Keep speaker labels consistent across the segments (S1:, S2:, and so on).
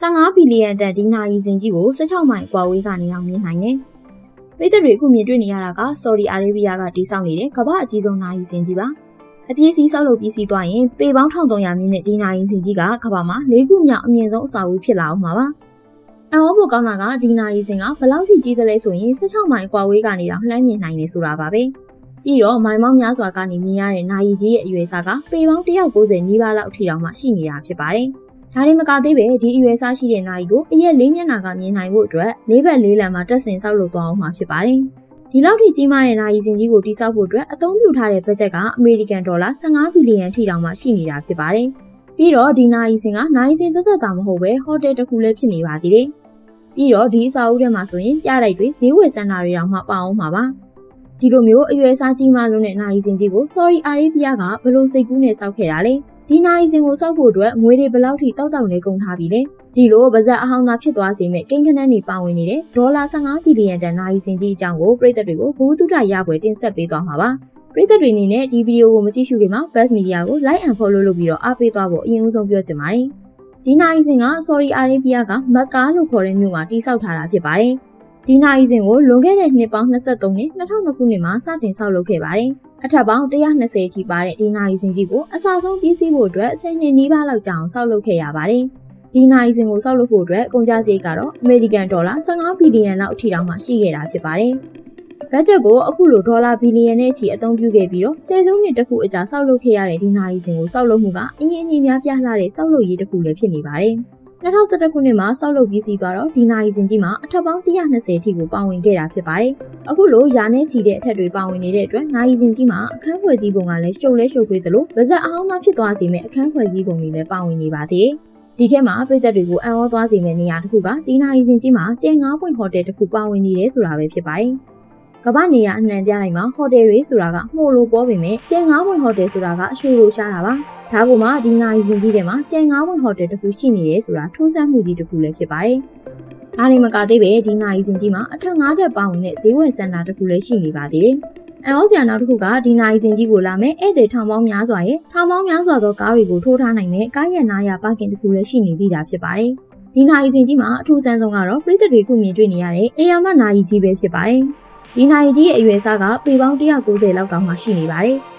S1: 15ဘီလီယံတန်ဒီနာရီစင်ကြီးကို16မိုင်ကွာဝေးကနေအောင်မြင်နိုင်တယ်။ပြည်သက်တွေအခုမြင်တွေ့နေရတာကဆော်ဒီအာရေဗျကတိစောက်နေတဲ့ကမ္ဘာအကြီးဆုံးနာရီစင်ကြီးပါ။အပြည့်စီဆောက်လုပ်ပြီးစီးသွားရင်ပေပေါင်း1300မြင့်တဲ့ဒီနာရီစင်ကြီးကကမ္ဘာမှာ၄ခုမြောက်အမြင့်ဆုံးအဆောက်အဦဖြစ်လာအောင်မှာပါ။အံ့ဩဖို့ကောင်းတာကဒီနာရီစင်ကဘလောက်ထိကြီးသလဲဆိုရင်16မိုင်ကွာဝေးကနေတော့လှမ်းမြင်နိုင်နေဆိုတာပါပဲ။ပြီးတော့မိုင်မောင်းများစွာကနေမြင်ရတဲ့နာရီကြီးရဲ့အရွယ်အစားကပေပေါင်း190နီးပါးလောက်အထိတောင်မှရှိနေတာဖြစ်ပါတယ်။ ဒါတွေမကသေးပဲဒီအရွယ်စားရှိတဲ့နာရီကိုအရက်လေးမျက်နှာကမြင်နိုင်ဖို့အတွက်လေးဘက်လေးလံမှာတက်ဆင်ဆောက်လုပ်သွားအောင်မှာဖြစ်ပါတယ်။ဒီလောက်ထိကြီးမားတဲ့နာရီစင်ကြီးကိုတိစောက်ဖို့အတွက်အသုံးပြုထားတဲ့ဘတ်ဂျက်ကအမေရိကန်ဒေါ်လာ15ဘီလီယံထိတောင်မှရှိနေတာဖြစ်ပါတယ်။ပြီးတော့ဒီနာရီစင်ကနာရီစင်သက်သက်တာမဟုတ်ပဲဟိုတယ်တစ်ခုလည်းဖြစ်နေပါသေးတယ်။ပြီးတော့ဒီအစာအုပ်ထဲမှာဆိုရင်ပြလိုက်တွေဈေးဝယ်စင်တာတွေတောင်မှပါအောင်မှာပါ။ဒီလိုမျိုးအရွယ်စားကြီးမားလုံးတဲ့နာရီစင်ကြီးကို Sorry Arabia ကဘလို့စိတ်ကူးနဲ့စောက်ခဲ့တာလဲ။ ဒီနိုင်စင်ကိုစောက်ဖို့အတွက်ငွေတွေဘယ်လောက်ထိတောက်တောက်နေကုန်ထားပြီလဲဒီလိုပါဇက်အဟောင်းသားဖြစ်သွားစေမဲ့ကိန်းခန်းတွေပါဝင်နေတဲ့ဒေါ်လာ15ဘီလီယံတန်နိုင်စင်ကြီးအကြောင်းကိုပြည်သက်တွေကိုဘူးတုဒရပွဲတင်ဆက်ပေးသွားမှာပါပြည်သက်တွေအနေနဲ့ဒီဗီဒီယိုကိုမကြည့်ရှုခင်မှာ Best Media ကို Like and Follow လုပ်ပြီးတော့အားပေးသွားဖို့အရင်ဦးဆုံးပြောချင်ပါတယ်ဒီနိုင်စင်က Sorry Arabia ကမက်ကာလို့ခေါ်တဲ့မြို့မှာတိစောက်ထားတာဖြစ်ပါတယ်ဒီနိုင်စင်ကိုလွန်ခဲ့တဲ့နှစ်ပေါင်း23နှစ်2002ခုနှစ်မှာစတင်ဆောက်လုပ်ခဲ့ပါတယ်။ အထက်ပေါင်း120ထိပါတဲ့ဒီနိုင်စင်ကြီးကိုအစဆုံးပြည့်စည်ဖို့အတွက်10နှစ်နီးပါးလောက်ကြာအောင်ဆောက်လုပ်ခဲ့ရပါတယ်။ဒီနိုင်စင်ကိုဆောက်လုပ်ဖို့အတွက်ကုန်ကျစရိတ်ကတော့အမေရိကန်ဒေါ်လာ15ဘီလီယံလောက်အထိတောင်မှရှိခဲ့တာဖြစ်ပါတယ်။ဘတ်ဂျက်ကိုအခုလိုဒေါ်လာဘီလီယံနဲ့ချီအသုံးပြုခဲ့ပြီးတော့ဆယ်စုနှစ်တစ်ခုအကြာဆောက်လုပ်ခဲ့ရတဲ့ဒီနိုင်စင်ကိုဆောက်လုပ်မှုကအရင်အနည်းများပြလှတဲ့ဆောက်လုပ်ရေးတစ်ခုလည်းဖြစ်နေပါတယ်။ 2011ခုနှစ်မှာစောက်လုပ်ပြီးစီးသွားတော့ဒီနာရီစင်ကြီးမှာအထက်ပေါင်း120ထိကိုပါဝင်ခဲ့တာဖြစ်ပါတယ်။အခုလိုယာနဲ့ချီတဲ့အထက်တွေပါဝင်နေတဲ့အတွက်နာရီစင်ကြီးမှာအခန်းဖွဲ့စည်းပုံကလည်းရှုပ်လဲရှုပ်ထွေးသလိုဗဇက်အဟောင်းသားဖြစ်သွားစေမယ့်အခန်းဖွဲ့စည်းပုံတွေလည်းပါဝင်နေပါသေးတယ်။ဒီထဲမှာပြည်သက်တွေကိုအံ့ဩသွားစေမယ့်နေရာတစ်ခုကဒီနာရီစင်ကြီးမှာကျင်း9ပွင့်ဟိုတယ်တစ်ခုပါဝင်နေတယ်ဆိုတာပဲဖြစ်ပါတယ်။ကမ္ဘာနေရအနှံပြလိုက်မှာဟိုတယ်တွေဆိုတာကမှုလို့ပေါ်ပေမဲ့ကျင်း9ပွင့်ဟိုတယ်ဆိုတာကရွှေလိုရှားတာပါ။ ဒါကမှဒီနိုင်စင်ကြီးထဲမှာကျန်ငါးဝင်ဟိုတယ်တစ်ခုရှိနေတယ်ဆိုတာထူးဆန်းမှုကြီးတစ်ခုလည်းဖြစ်ပါတယ်။ဒါနေမကသေးပဲဒီနိုင်စင်ကြီးမှာအထက်ငါးတက်ပါဝင်တဲ့ဈေးဝယ်စင်တာတစ်ခုလည်းရှိနေပါသေးတယ်။အန်ဩစရာနောက်တစ်ခုကဒီနိုင်စင်ကြီးကိုလာမဲ့ဧည့်သည်ထောင်ပေါင်းများစွာရဲ့ထောင်ပေါင်းများစွာသောကားတွေကိုထိုးထားနိုင်တဲ့ကားရနာရပါကင်တစ်ခုလည်းရှိနေသေးတာဖြစ်ပါတယ်။ဒီနိုင်စင်ကြီးမှာအထူးဆန်းဆုံးကတော့ပြည်သက်တွေခုမြင်တွေ့နေရတဲ့အေယာမနာရီကြီးပဲဖြစ်ပါတယ်။ဒီနိုင်ကြီးရဲ့အရွယ်စားကပေပေါင်း190လောက်တောင်မှရှိနေပါတယ်။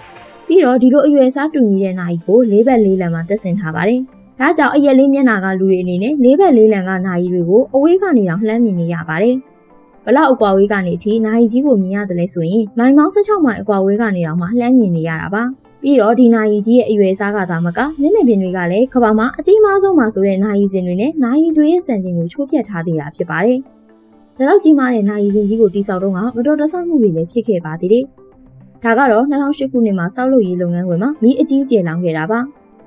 S1: ပြီးတော့ဒီလိုအရွယ်စားတူညီတဲ့နာရီကိုလေးဘက်လေးလံမှာတက်ဆင်ထားပါတယ်။ဒါကြောင့်အရက်လေးမျက်နှာကလူတွေအနေနဲ့လေးဘက်လေးလံကနာရီတွေကိုအဝေးကနေတော့လှမ်းမြင်နေရပါတယ်။ဘလောက်အကွာဝေးကနေအထိနာရီကြီးကိုမြင်ရတယ်လဲဆိုရင်မိုင်ပေါင်း16မိုင်အကွာဝေးကနေတော့မှလှမ်းမြင်နေရတာပါ။ပြီးတော့ဒီနာရီကြီးရဲ့အရွယ်စားကသာမကမျက်နှာပြင်တွေကလည်းကဘာမှာအကြီးမားဆုံးမှာဆိုတဲ့နာရီစင်တွေနဲ့နာရီတွေရဲ့စံချိန်ကိုချိုးပြတ်ထားသေးတာဖြစ်ပါတယ်။ဒါတော့ကြီးမားတဲ့နာရီစင်ကြီးကိုတိစောက်တော့ကမတော်တဆမှုတွေလည်းဖြစ်ခဲ့ပါသေးတယ်။ ဒါကတော့2008ခုနှစ်မှာစောက်လုပ်ရေးလုပ်ငန်းခွင်မှာမီးအကြီးကျယ်လောင်ခဲ့တာပါ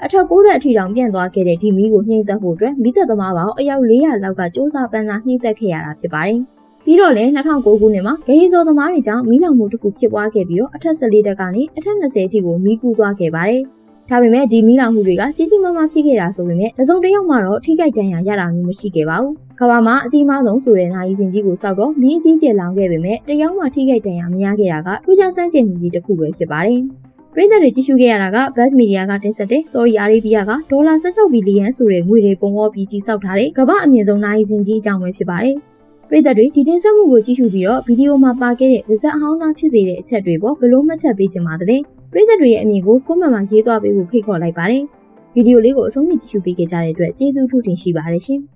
S1: အထက်ကိုးတဲ့အထီတောင်ပြန့်သွားခဲ့တဲ့ဒီမီးကိုနှိမ့်သက်ဖို့အတွက်မီးသက်သမားပေါင်းအယောက်400လောက်ကစ조사ပန်းစားနှိမ့်သက်ခဲ့ရတာဖြစ်ပါတယ်ပြီးတော့လည်း2009ခုနှစ်မှာဂဟေဇော်သမားတွေကြောင့်မီးလောင်မှုတစ်ခုဖြစ်ပွားခဲ့ပြီးတော့အထက်14တက်ကနေအထက်20အထိကိုမီးကူးသွားခဲ့ပါတယ်ဒါပေမဲ့ဒီမီးလောင်မှုတွေကကြီးကြီးမားမားဖြစ်ခဲ့တာဆိုပေမဲ့အစုံတစ်ယောက်မှတော့ထိခိုက်ဒဏ်ရာရတာမျိုးမရှိခဲ့ပါဘူး။ ကမ္ဘာမှာအကြီးမားဆုံးဆိုတဲ့နိုင်စင်ကြီးကိုစောက်တော့မီးအကြီးကျယ်လောင်ခဲ့ပေမဲ့တယောက်မှထိခိုက်ဒဏ်ရာမရခဲ့တာကထူးခြားဆန်းကျင်မှုကြီးတစ်ခုပဲဖြစ်ပါတယ်။ပြည်သက်တွေကြည့်ရှုခဲ့ရတာက Best Media ကတင်ဆက်တဲ့ Saudi Arabia ကဒေါ်လာ16ဘီလီယံဆိုတဲ့ငွေတွေပုံဖော်ပြီးတည်ဆောက်ထားတဲ့ကမ္ဘာအမြင့်ဆုံးနိုင်စင်ကြီးအကြောင်းပဲဖြစ်ပါတယ်။ပြည်သက်တွေဒီတင်ဆက်မှုကိုကြည့်ရှုပြီးတော့ဗီဒီယိုမှာပါခဲ့တဲ့ဗဇက်အဟောင်းသားဖြစ်စေတဲ့အချက်တွေပေါ့ဘလို့မှတ်ချက်ပေးချင်ပါတယ်။ပရိသတ်တွေရဲ့အမြင်ကိုကွန်မန့်မှာရေးသွားပေးဖို့ဖိတ်ခေါ်လိုက်ပါတယ်။ဗီဒီယိုလေးကိုအဆုံးထိကြည့်ရှုပေးကြတဲ့အတွက်ကျေးဇူးထူးတင်ရှိပါတယ်ရှင်။